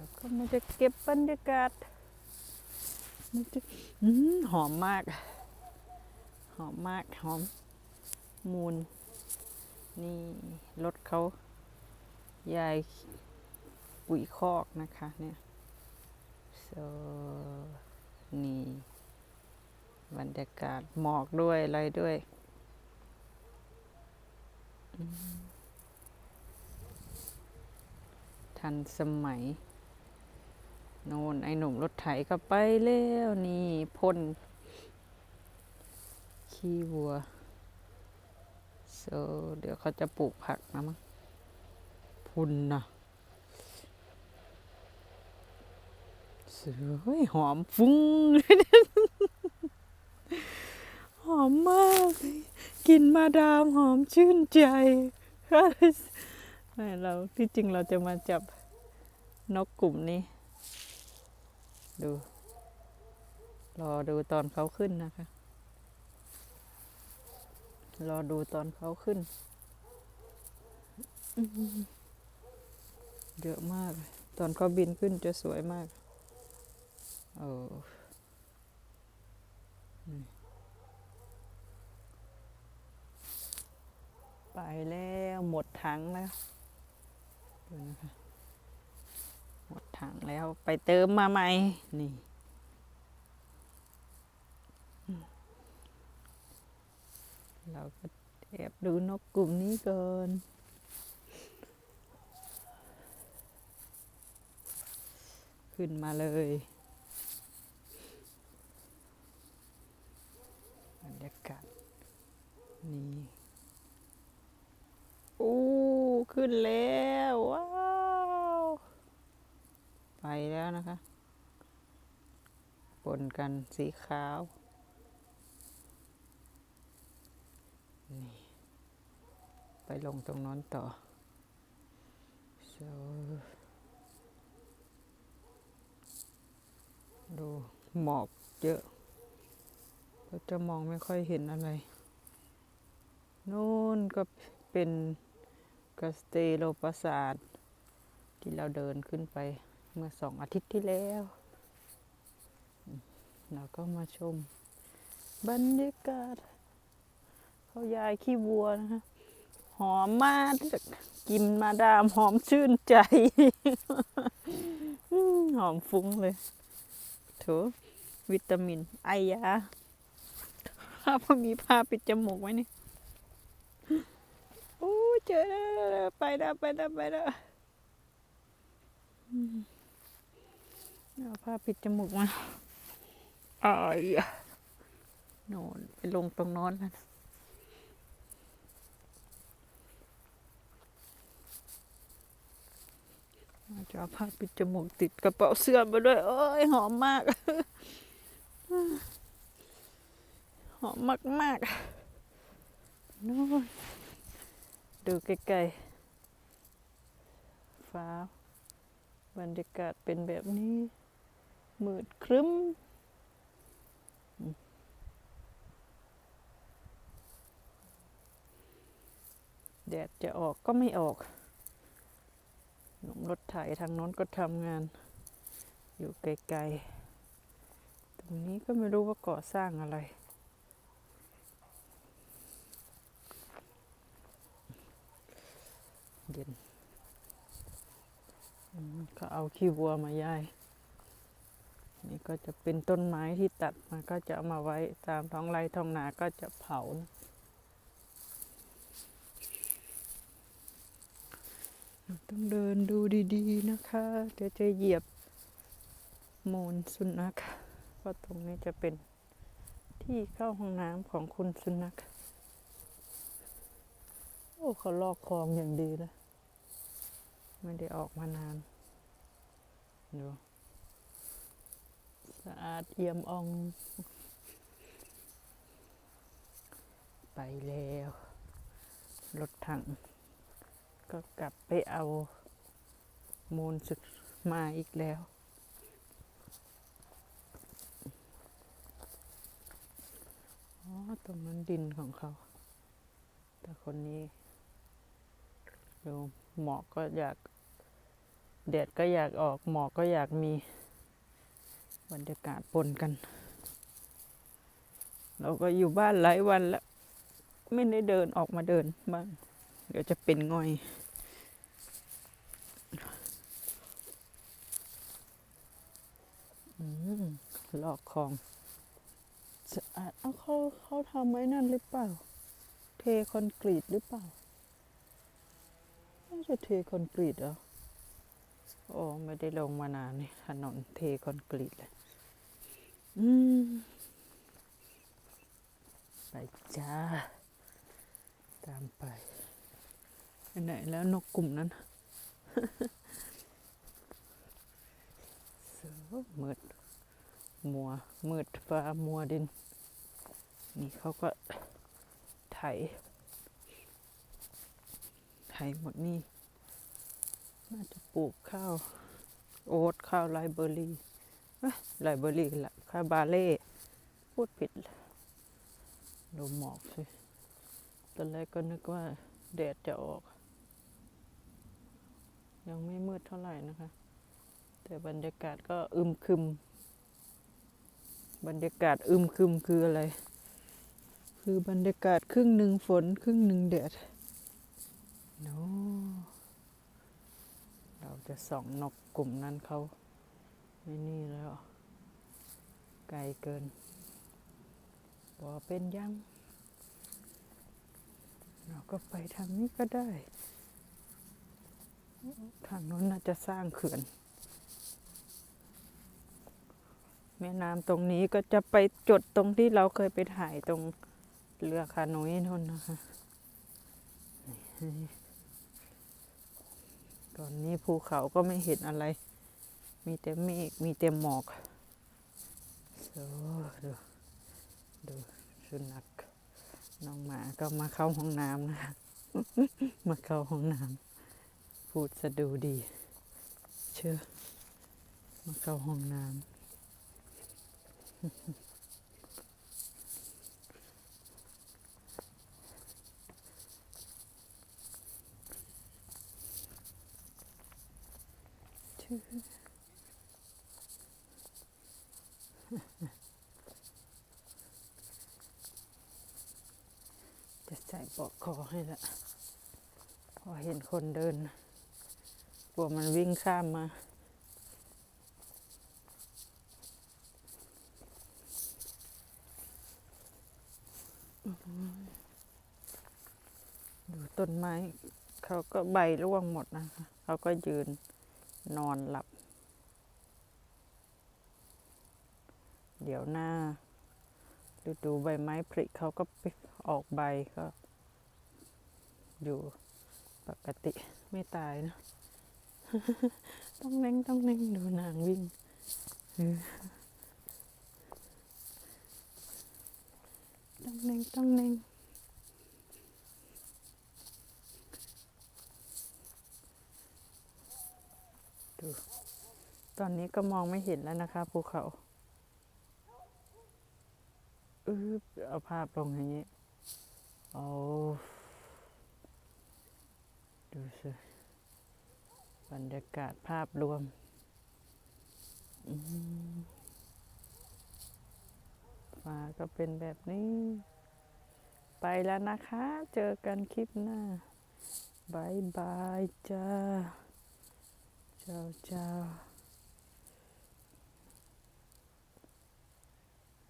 แล้วก็มันจะเก็บบรรยากาศมันจะอื้อหือมมาก หอมมากหอมมูล นี่รถเขายายปุ๋ยคอกนะคะเนี่ย so นี่บรรยากาศหมอกด้วยอะไรด้วยทันสมัย โน่นไอ้หนุ่มรถไถก็ไปแล้วนี่พ่นขี้วัว so เดี๋ยวเขาจะปลูกผักนะมั้งพุ่นนะสวยหอมฟุ้งหอมมากกลินมาดามหอมชื่นใจไม่เราที่จริงเราจะมาจับนกกลุ่มนี้ ดู รอดูตอนเขาขึ้นนะคะ รอดูตอนเขาขึ้น เยอะมาก ตอนเขาบินขึ้นจะสวยมาก โอ้ไปแล้วหมดถังแล้วดูนะคะ ถังแล้วไปเติมมาใหม่ นี่เราก็แอบดูนกกลุ่มนี้ก่อนขึ้นมาเลย บรรยากาศนี่ โอ้ ขึ้นแล้วว้าว ไปแล้วนะคะป นกันสีขาว นี่ ไปลงตรงนั้นต่อ so ดูหมอกเยอะ ก็จะมองไม่ค่อยเห็นอะไร นู่นก็เป็นกาสเตโลปราสาทที่เราเดินขึ้นไปเมื่อสองอาทิตย์ที่แล้ว เราก็มาชมบรรยากาศเขายายขี้วัวนะคะหอมมากกินมาดามหอมชื่นใจ หอมฟุ้งเลยโถวิตามินไอยาถ้าพอมีผ้าปิดจมูกไว้นี่โอ้เจอแล้วไปแล้วไปแล้วไปแล้วเอาผ้าปิดจมูกมา อ้ายน่นไปลงตรงน้นแล้วจะเอาผ้าปิดจมูกติดกระเป๋าเสื้อมาด้วยเอ้ยหอมมาก หอมมากมากๆนู่นดูไกลๆฟ้าบรรยากาศเป็นแบบนี้มืดครึ้ม แดดจะออกก็ไม่ออกหนุ่มรถไถทางโน้นก็ทำงาน อยู่ไกลๆ ตรงนี้ก็ไม่รู้ว่าก่อสร้างอะไร เย็นก็เอาขี้วัวมาย่าย นี่ก็จะเป็นต้นไม้ที่ตัดมาก็จะเอามาไว้ตามท้องไร่ท้องนาก็จะเผาต้องเดินดูดีๆนะคะ เดี๋ยวจะเหยียบโมนสุนัขเพราะตรงนี้จะเป็นที่เข้าห้องน้ำของคุณสุนัขโอ้เขาลอกคลองอย่างดีเลยไม่ได้ออกมานานดูะอาดเอี่ยมอ่อง ไปแล้ว รถถัง ก็กลับไปเอา มูลสุดมาอีกแล้ว อ๋อ ตรงนั้นดินของเขา แต่คนนี้ดูหมอกก็อยากแดดก็อยากออกหมอกก็อยากมี บรรยากาศปนกัน เราก็อยู่บ้านหลายวันแล้ว ไม่ได้เดินออกมาเดินบ้าง เดี๋ยวจะเป็นง่อยอืมลอกคลองสะอาดเอาเขาเขาทำไว้นั่นหรือเปล่า เทคอนกรีตหรือเปล่าน่าจะเทคอนกรีตเหรอ โอ้ ไม่ได้ลงมานานนี่ถนนเทคอนกรีตเลยอืม ไปจ้า ตามไปไปไหนแล้วนกกลุ่มนั้นเสือมืดมัวมืดฟ้ามัวดิน นี่เขาก็ไถ ไถหมดนี่ น่าจะปลูกข้าว โอ๊ตข้าวไรเบอร์รี่ ไรเบอร์รี่ละข้าบาเล่พูดผิดดูหมอกสิ ตอนแรกก็นึกว่าแดดจะออก ยังไม่มืดเท่าไหร่นะคะ แต่บรรยากาศก็อึมครึม บรรยากาศอึมครึมคืออะไร คือบรรยากาศครึ่งหนึ่งฝนครึ่งหนึ่งแดดโนเราจะส่องนกกลุ่มนั้นเขา ไม่นี่แล้ว ไกลเกินบอเป็นยัง เราก็ไปทางนี้ก็ได้ ทางโน้นน่าจะสร้างเขื่อน แม่น้ำตรงนี้ก็จะไปจดตรงที่เราเคยไปถ่ายตรงเรือคานุยนู่นนะคะนี่ตอนนี้ภูเขาก็ไม่เห็นอะไร มีแต่เมฆมีแต่หมอกโอ้ดูดูสุนัขน้องหมาก็มาเข้าห้องน้ำนะคะมาเข้าห้องน้ำพูดสะดูดี เชื่อ มาเข้าห้องน้ำชื่อ จะใส่ปอกคอให้ละพอเห็นคนเดินกลัวมันวิ่งข้ามมาดูต้นไม้ เขาก็ใบร่วงหมดนะคะ เขาก็ยืนนอนหลับ เดี๋ยวหน้าฤดูใบไม้ผลิเขาก็ออกใบก็ อยู่ปกติไม่ตายนะต้องเล่งต้องเล่งดูนางวิ่งต้องเล่งต้องเล่งดูตอนนี้ก็มองไม่เห็นแล้วนะคะภูเขา อือเอาภาพลงอย่างนี้โอ้ดูสิบรรยากาศภาพรวมอืมฟ้าก็เป็นแบบนี้ ไปแล้วนะคะ เจอกันคลิปหน้าบายบายจ้า เจ้าเจ้า